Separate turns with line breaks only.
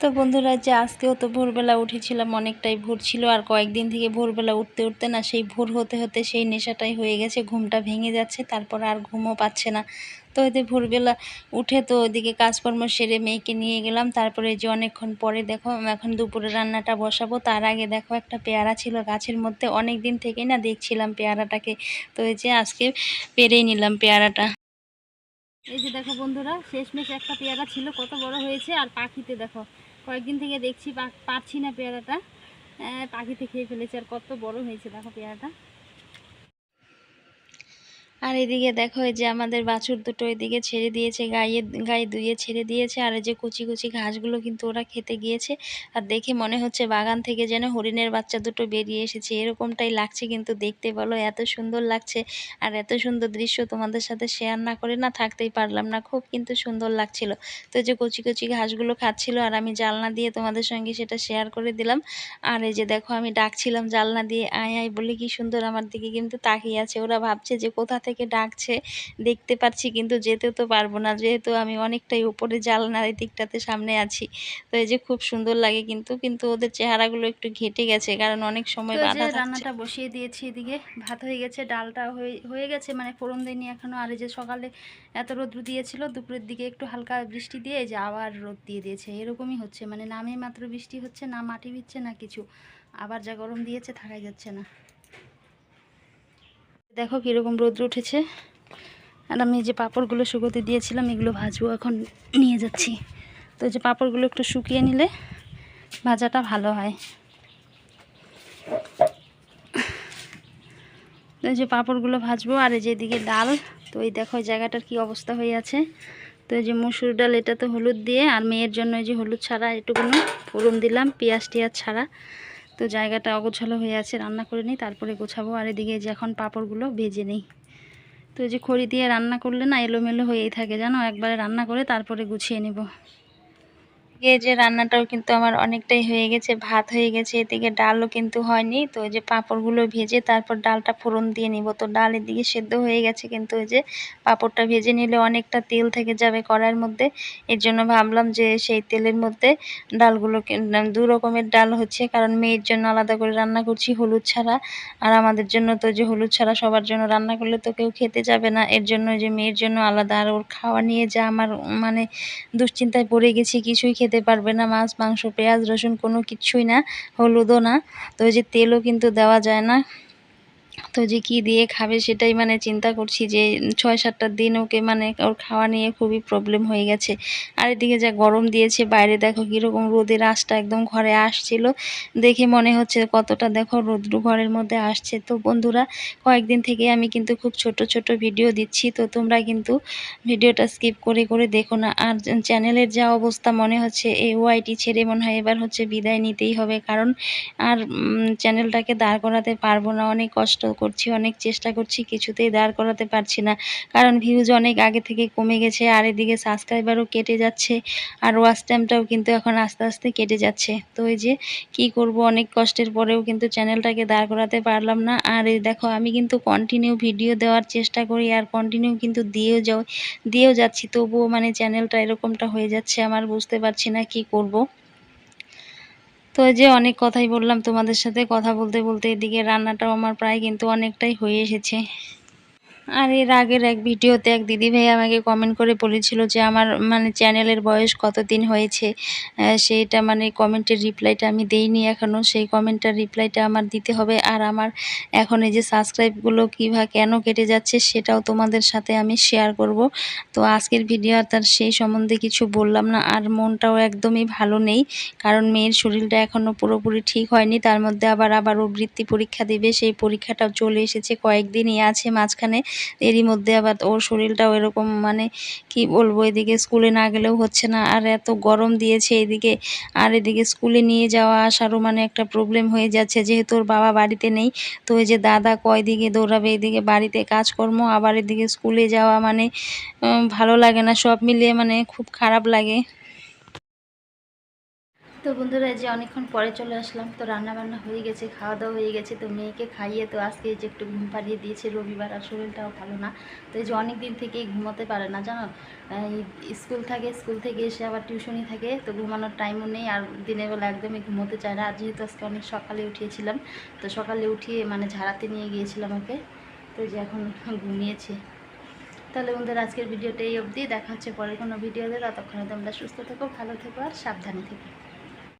তো বন্ধুরা, যে আজকেও তো ভোরবেলা উঠেছিলাম, অনেকটাই ভোর ছিল। আর কয়েকদিন থেকে ভোরবেলা উঠতে উঠতে না, সেই ভোর হতে হতে সেই নেশাটাই হয়ে গেছে, ঘুমটা ভেঙে যাচ্ছে, তারপর আর ঘুমও পাচ্ছে না। তো এতে ভোরবেলা উঠে তো ওইদিকে কাজকর্ম সেরে মেয়েকে নিয়ে গেলাম। তারপরে যে অনেকক্ষণ পরে দেখো এখন দুপুরে রান্নাটা বসাবো। তার আগে দেখো একটা পেয়ারা ছিল গাছের মধ্যে অনেক দিন থেকেই না দেখছিলাম পেয়ারাটাকে। তো এই যে আজকে পেরেই নিলাম পেয়ারাটা। এই যে দেখো বন্ধুরা, শেষমেশ একটা পেয়ারা ছিল, কত বড় হয়েছে। আর পাখিতে দেখো কয়েকদিন থেকে দেখছি পাচ্ছি না পেয়ারাটা। পাখিতে খেয়ে ফেলেছে আর কত বড় হয়েছে দেখো পেয়ারাটা। আর এদিকে দেখো এই যে আমাদের বাছুর দুটো এদিকে ছেড়ে দিয়েছে, গায়ে গায়ে ধুয়ে ছেড়ে দিয়েছে, আর এই যে কুচি কুচি ঘাসগুলো কিন্তু ওরা খেতে গিয়েছে। আর দেখে মনে হচ্ছে বাগান থেকে যেন হরিণের বাচ্চা দুটো বেরিয়ে এসেছে। এরকমটাই লাগছে কিন্তু দেখতে বলো, এত সুন্দর লাগছে। আর এত সুন্দর দৃশ্য তোমাদের সাথে শেয়ার না করে না থাকতেই পারলাম না, খুব কিন্তু সুন্দর লাগছিল। তো যে কচি কচি ঘাসগুলো খাচ্ছিল, আর আমি জালনা দিয়ে তোমাদের সঙ্গে সেটা শেয়ার করে দিলাম। আর এই যে দেখো আমি ডাকছিলাম জালনা দিয়ে, আয় আয় বলে কি সুন্দর আমার দিকে কিন্তু তাকিয়ে আছে। ওরা ভাবছে যে কোথা থেকে ডাকছে দেখতে পাচ্ছি কিন্তু যেতে তো পারব না। যেহেতু আমি অনেকটাই উপরে জালনার এই দিকটাতে সামনে আছি তো এই যে খুব সুন্দর লাগে কিন্তু কিন্তু ওদের চেহারাগুলো একটু ঘেটে গেছে কারণ অনেক সময় বাধা।
রান্নাটা বসিয়ে দিয়েছি এদিকে ভাত হয়ে গেছে ডালটা হয়ে গেছে মানে ফোড়ন দেয়নি এখনও আর এই যে সকালে এত রোদ্র দিয়েছিল দুপুরের দিকে একটু হালকা বৃষ্টি দিয়ে এই যে আবার রোদ দিয়ে দিয়েছে এরকমই হচ্ছে। মানে নামে মাত্র বৃষ্টি হচ্ছে না মাটি ভিজছে না কিছু। আবার যা গরম দিয়েছে থাকাই যাচ্ছে না। দেখো কীরকম রোদ্র উঠেছে। আর আমি যে পাঁপড়গুলো শুকোতে দিয়েছিলাম, এগুলো ভাজবো এখন, নিয়ে যাচ্ছি। তো যে পাঁপড়গুলো একটু শুকিয়ে নিলে ভাজাটা ভালো হয়। তো যে পাঁপড়গুলো ভাজবো, আর এই যে এদিকে ডাল, তো এই দেখো জায়গাটার কি অবস্থা হয়ে আছে। তো এই যে মসুর ডাল, এটা তো হলুদ দিয়ে, আর মেয়ের জন্য এই যে হলুদ ছাড়া এটুকুনো ফোড়ন দিলাম, পেঁয়াজ টিয়াজ ছাড়া। তো জায়গাটা অগোছালো হয়ে আছে, রান্না করে নিই, তারপরে গোছাবো। আর এদিকে যে এখন পাঁপড়গুলো ভেজে নিই। তো যে খড়ি দিয়ে রান্না করলে না এলোমেলো হয়েই থাকে, জানো? একবারে রান্না করে তারপরে গুছিয়ে নেব।
এই যে রান্নাটাও কিন্তু আমার অনেকটাই হয়ে গেছে, ভাত হয়ে গেছে, এদিকে ডালও কিন্তু হয়নি। তো ওই যে পাঁপড়গুলো ভেজে তারপর ডালটা ফোড়ন দিয়ে নিব। তো ডাল এদিকে সেদ্ধ হয়ে গেছে কিন্তু ওই যে পাঁপড়টা ভেজে নিলে অনেকটা তেল থেকে যাবে কড়াইয়ের মধ্যে। এর জন্য ভাবলাম যে সেই তেলের মধ্যে ডালগুলোকে দু রকমের ডাল হচ্ছে। কারণ মেয়ের জন্য আলাদা করে রান্না করছি হলুদ ছাড়া। আর আমাদের জন্য তো যে হলুদ ছাড়া সবার জন্য রান্না করলে তো কেউ খেতে যাবে না। এর জন্য যে মেয়ের জন্য আলাদা আর ওর খাওয়া নিয়ে যা আমার মানে দুশ্চিন্তায় পড়ে গেছি, কিছুই খেতে পারবে না, মাছ, মাংস, পেঁয়াজ, রসুন কোনো কিছুই না, হলুদও না। তো ওই যে তেলও কিন্তু দেওয়া যায় না। তো যে কি দিয়ে খাবে সেটাই মানে চিন্তা করছি যে ছয় সাতটা দিন ওকে মানে ওর খাওয়া নিয়ে খুবই প্রবলেম হয়ে গেছে। আর এদিকে যা গরম দিয়েছে, বাইরে দেখো কীরকম রোদের আঁশটা একদম ঘরে আসছিল। দেখে মনে হচ্ছে কতটা দেখো রোদ্রু ঘরের মধ্যে আসছে। তো বন্ধুরা, কয়েকদিন থেকে আমি কিন্তু খুব ছোট ছোট ভিডিও দিচ্ছি। তো তোমরা কিন্তু ভিডিওটা স্কিপ করে করে দেখো না। আর চ্যানেলের যা অবস্থা মনে হচ্ছে, এই ওয়াইটি ছেড়ে মনে হয় এবার হচ্ছে বিদায় নিতেই হবে। কারণ আর চ্যানেলটাকে দাঁড় করাতে পারব না। অনেক কষ্ট করছি, অনেক চেষ্টা করছি, কিছুতেই দাঁড় করাতে পারছি না। কারণ ভিউজ অনেক আগে থেকে কমে গেছে, আর এদিকে সাবস্ক্রাইবারও কেটে যাচ্ছে, আর ওয়াচ টাইমটাও কিন্তু এখন আস্তে আস্তে কেটে যাচ্ছে। তো এই যে, কি করব? অনেক কষ্টের পরেও কিন্তু চ্যানেলটাকে দাঁড় করাতে পারলাম না। আর এই দেখো, আমি কিন্তু কন্টিনিউ ভিডিও দেওয়ার চেষ্টা করি, আর কন্টিনিউ কিন্তু দিয়েও যাও, দিয়েও যাচ্ছি, তবুও মানে চ্যানেলটা এরকমটা হয়ে যাচ্ছে, আমার বুঝতে পারছি না কি করব। তো যে অনেক কথাই বললাম তোমাদের সাথে, কথা বলতে বলতে এদিকে রান্নাটাও আমার প্রায় কিন্তু অনেকটাই হয়ে এসেছে। আর এর আগের এক ভিডিওতে এক দিদি ভাই আমাকে কমেন্ট করে বলেছিল যে আমার মানে চ্যানেলের বয়স কতদিন হয়েছে সেইটা মানে কমেন্টের রিপ্লাইটা আমি দেইনি এখনও সেই কমেন্টটার রিপ্লাইটা আমার দিতে হবে। আর আমার এখন এই যে সাবস্ক্রাইবগুলো কীভাবে কেন কেটে যাচ্ছে সেটাও তোমাদের সাথে আমি শেয়ার করব। তো আজকের ভিডিও তার সেই সম্বন্ধে কিছু বললাম না। আর মনটাও একদমই ভালো নেই, কারণ মেয়ের শরীরটা এখনও পুরোপুরি ঠিক হয়নি। তার মধ্যে আবার আবার ও বৃত্তি পরীক্ষা দেবে। সেই পরীক্ষাটাও চলে এসেছে, কয়েকদিনই আছে মাঝখানে। এরই মধ্যে আবার ওর শরীরটাও এরকম মানে কি বলব, এদিকে স্কুলে না গেলেও হচ্ছে না। আর এত গরম দিয়েছে এদিকে। আর এদিকে স্কুলে নিয়ে যাওয়া আসারও মানে একটা প্রবলেম হয়ে যাচ্ছে। যেহেতু ওর বাবা বাড়িতে নেই, তো এই যে দাদা কয় দিকে দৌড়াবে, এদিকে বাড়িতে কাজকর্ম, আবার এদিকে স্কুলে যাওয়া মানে ভালো লাগে না। সব মিলিয়ে মানে খুব খারাপ লাগে।
তো বন্ধুরা যে অনেকক্ষণ পরে চলে আসলাম, তো রান্না বান্না হয়ে গেছে খাওয়া দাওয়া হয়ে গেছে, তো মেয়েকে খাইয়ে তো আজকে যে একটু ঘুম পাড়িয়ে দিয়েছে, রবিবার আর শরীরটাও ভালো না। তো এই যে অনেক দিন থেকেই ঘুমোতে পারে না, জানো? স্কুল থাকে, স্কুল থেকে এসে আবার টিউশনি থাকে, তো ঘুমানোর টাইমও নেই আর দিনের বেলা একদমই ঘুমোতে চায় না। আর যেহেতু আজকে অনেক সকালে উঠিয়েছিলাম, তো সকালে উঠিয়ে মানে ঝাড়াতে নিয়ে গিয়েছিলাম ওকে, তো যে এখন ঘুমিয়েছে। তাহলে বন্ধুরা আজকের ভিডিওটা এই অবধি, দেখা হচ্ছে পরের কোনো ভিডিওতে, ততক্ষণে তোমরা সুস্থ থেকো, ভালো থেকো আর সাবধানে থেকো।